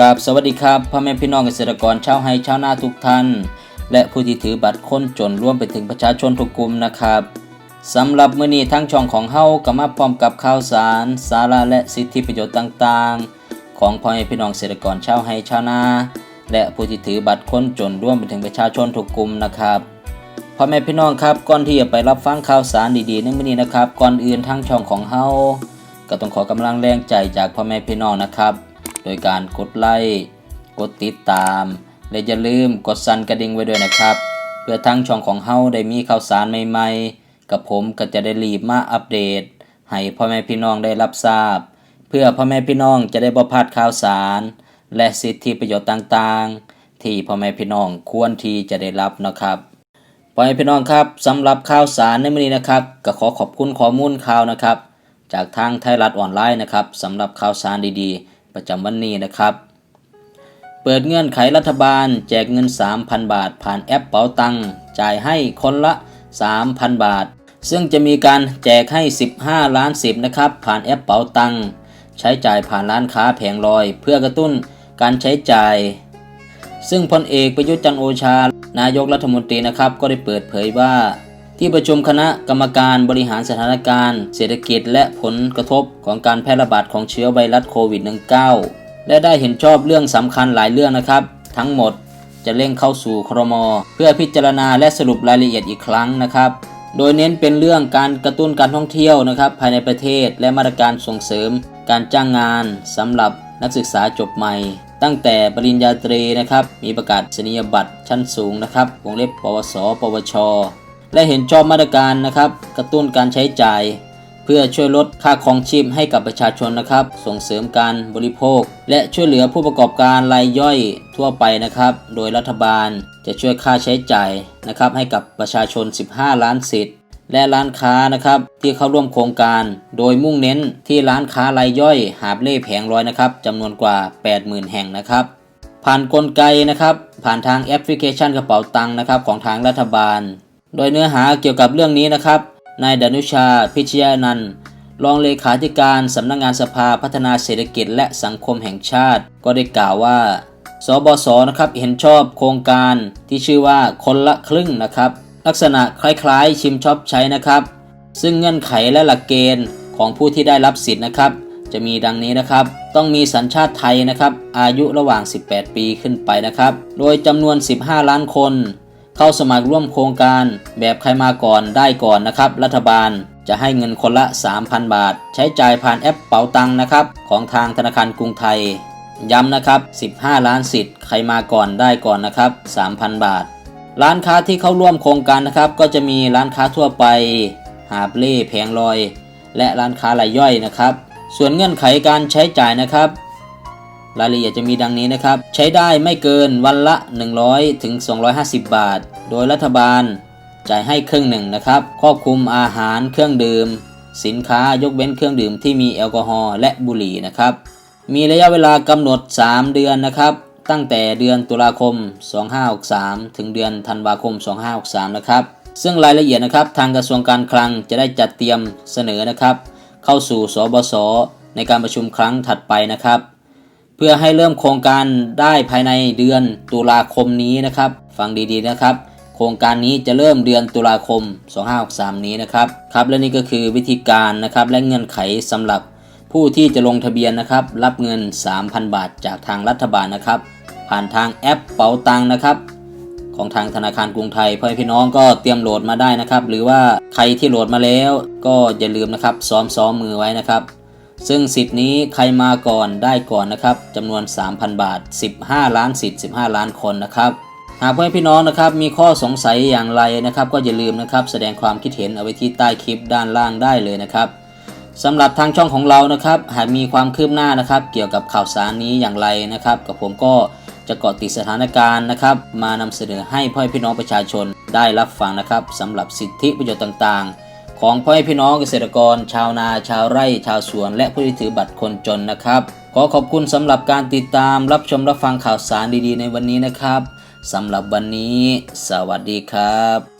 กับสวัสดีครับพ่อแม่พี่น้องเกษตรกรชาวไฮชาวนาทุกท่าน และผู้ที่ถือบัตรคนจนร่วมไปถึงประชาชนทุกกลุ่มนะครับสำหรับมื้อนี้ทั้งช่องของเฮาก็มาพร้อมกับข่าวสาร สาระและสิทธิประโยชน์ต่างๆ ของพ่อแม่พี่น้องเกษตรกรชาวไฮชาวนา และผู้ที่ถือบัตรคนจนร่วมไปถึงประชาชนทุกกลุ่มนะครับพ่อแม่พี่น้องครับก่อนที่จะไปรับฟังข่าวสารดีๆในมื้อนี้นะครับก่อนอื่นทั้งช่องของเฮาก็ต้องขอกำลังแรงใจจากพ่อแม่พี่น้องนะครับ โดยการกดไลค์กดติดตาม และอย่าลืมกดสั่นกระดิ่งไว้ด้วยนะครับ เพื่อทั้งช่องของเฮาได้มีข่าวสารใหม่ๆ กับผมก็จะได้รีบมาอัปเดต ให้พ่อแม่พี่น้องได้รับทราบ เพื่อพ่อแม่พี่น้องจะได้บ่พลาดข่าวสาร และสิทธิประโยชน์ต่างๆ ที่พ่อแม่พี่น้องควรที่จะได้รับนะครับพ่อแม่พี่น้องครับสำหรับข่าวสารในมื้อนี้นะครับก็ขอขอบคุณข้อมูลข่าวนะครับ จากทางไทยรัฐออนไลน์นะครับสำหรับข่าวสารดีๆ ประจำวันนี้นะครับ เปิดเงื่อนไขรัฐบาล แจกเงิน 3,000 บาท ผ่านแอปเป๋าตังจ่ายให้คนละ 3,000 บาท ซึ่งจะมีการแจกให้ 15 ล้านสิบนะครับ ผ่านแอปเป๋าตังใช้จ่ายผ่านร้านค้าแผงลอย เพื่อกระตุ้นการใช้จ่าย ซึ่งพลเอกประยุทธ์จันโอชา นายกรัฐมนตรีนะครับ ก็ได้เปิดเผยว่า ที่ประชุมคณะกรรมการบริหารสถานการณ์ เศรษฐกิจและผลกระทบของการแพร่ระบาดของเชื้อไวรัสโควิด -19 และได้เห็นชอบเรื่องสำคัญหลายเรื่องนะครับ ทั้งหมดจะเร่งเข้าสู่ครม เพื่อพิจารณาและสรุปรายละเอียดอีกครั้งนะครับ โดยเน้นเป็นเรื่องการกระตุ้นการท่องเที่ยวนะครับ ภายในประเทศและมาตรการส่งเสริม การจ้างงานสำหรับนักศึกษาจบใหม่ ตั้งแต่ปริญญาตรีนะครับ มีประกาศนียบัตรชั้นสูงนะครับวงเล็บ ปวส ปวช และเห็นชอบมาตรการนะครับ กระตุ้นการใช้จ่าย เพื่อช่วยลดค่าครองชีพให้กับประชาชนนะครับ ส่งเสริมการบริโภค และช่วยเหลือผู้ประกอบการรายย่อยทั่วไปนะครับ โดยรัฐบาลจะช่วยค่าใช้จ่ายนะครับ ให้กับประชาชน 15 ล้านสิทธิ์และร้านค้านะครับที่เข้าร่วมโครงการ โดยมุ่งเน้นที่ร้านค้ารายย่อย หาบเล่แผงลอยนะครับจำนวนกว่า 80,000 แห่งนะครับ ผ่านกลไกนะครับ ผ่านทางแอปพลิเคชันกระเป๋าตังค์นะครับของทางรัฐบาล โดยเนื้อหาเกี่ยวกับเรื่องนี้นะครับ นายดนุชาพิชยานันท์รองเลขาธิการสำนักงงานสภาพัฒนาเศรษฐกิจและสังคมแห่งชาติ ก็ได้กล่าวว่า สบสนะครับเห็นชอบโครงการที่ชื่อว่าคนละครึ่งนะครับ ลักษณะคล้ายๆ ชิมช็อปใช้นะครับ ซึ่งเงื่อนไขและหลักเกณฑ์ของผู้ที่ได้รับสิทธิ์นะครับ จะมีดังนี้นะครับ ต้องมีสัญชาติไทยนะครับ อายุระหว่าง 18 ปีขึ้นไปนะครับ โดยจำนวน 15 ล้านคน เข้าสมัครร่วมโครงการแบบใครมาก่อนได้ก่อนนะครับ รัฐบาลจะให้เงินคนละ 3,000 บาท ใช้จ่ายผ่านแอปเป๋าตังนะครับ ของทางธนาคารกรุงไทย ย้ำนะครับ 15 ล้านสิทธิ์ใครมาก่อนได้ก่อนนะครับ 3,000 บาท ร้านค้าที่เข้าร่วมโครงการนะครับ ก็จะมีร้านค้าทั่วไป หาบเล่แผงลอย และร้านค้ารายย่อยนะครับ ส่วนเงื่อนไขการใช้จ่ายนะครับ รายละเอียดจะมีดังนี้นะครับ ใช้ได้ไม่เกินวันละ 100ถึง250 บาท โดยรัฐบาลจ่ายให้ครึ่งหนึ่งนะครับ ครอบคลุมอาหารเครื่องดื่ม สินค้ายกเว้นเครื่องดื่มที่มีแอลกอฮอล์และบุหรี่นะครับ มีระยะเวลากำหนด 3 เดือนนะครับ ตั้งแต่เดือนตุลาคม 2563 ถึงเดือนธันวาคม 2563 นะครับ ซึ่งรายละเอียดนะครับทางกระทรวงการคลังจะได้จัดเตรียมเสนอนะครับ เข้าสู่สบสในการประชุมครั้งถัดไปนะครับ เพื่อให้เริ่มโครงการได้ภายในเดือนตุลาคมนี้นะครับ ฟังดีๆนะครับ โครงการนี้จะเริ่มเดือนตุลาคม 2563 นี้นะครับครับและนี่ก็คือวิธีการนะครับและเงื่อนไขสำหรับผู้ที่จะลงทะเบียนนะครับ รับเงิน 3,000 บาทจากทางรัฐบาลนะครับ ผ่านทางแอปเป๋าตังนะครับของทางธนาคารกรุงไทยพ่อพี่น้องก็เตรียมโหลดมาได้นะครับ หรือว่าใครที่โหลดมาแล้ว ก็อย่าลืมนะครับซ้อมซ้อมมือไว้นะครับ ซึ่งสิทธิ์นี้ใครมาก่อนได้ก่อนนะครับจำนวน 3,000 บาท 15 ล้านสิทธิ์ 15 ล้านคนนะครับ หากเพื่อนพี่น้องนะครับมีข้อสงสัยอย่างไรนะครับ ก็อย่าลืมนะครับแสดงความคิดเห็นเอาไว้ที่ใต้คลิปด้านล่างได้เลยนะครับสำหรับทางช่องของเรานะครับ หากมีความคืบหน้านะครับ เกี่ยวกับข่าวสารนี้อย่างไรนะครับ กับผมก็จะเกาะติดสถานการณ์นะครับ มานำเสนอให้พ่อพี่น้องประชาชนได้รับฟังนะครับสำหรับสิทธิประโยชน์ต่างๆ ของพ่อแม่พี่น้องเกษตรกร ชาวนาชาวไร่ชาวสวน และผู้ที่ถือบัตรคนจนนะครับ ขอขอบคุณสำหรับการติดตามรับชมรับฟังข่าวสารดีๆ ในวันนี้นะครับสำหรับวันนี้ สวัสดีครับ